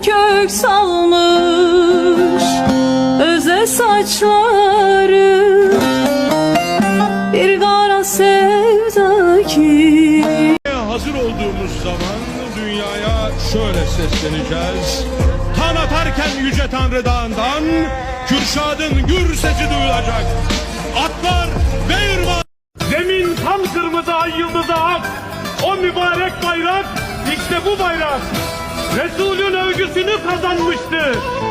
kök salmış Öze saçları Bir kara sevda ki Hazır olduğumuz zaman dünyaya şöyle sesleneceğiz. Tan atarken Yüce Tanrı Dağı'ndan Kürşad'ın gür sesi duyulacak. Atlar ve ırmak Zemin tam kırmızı ay yıldızı ak. O mübarek bayrak işte bu bayrak. Övgüsünü kazanmıştı.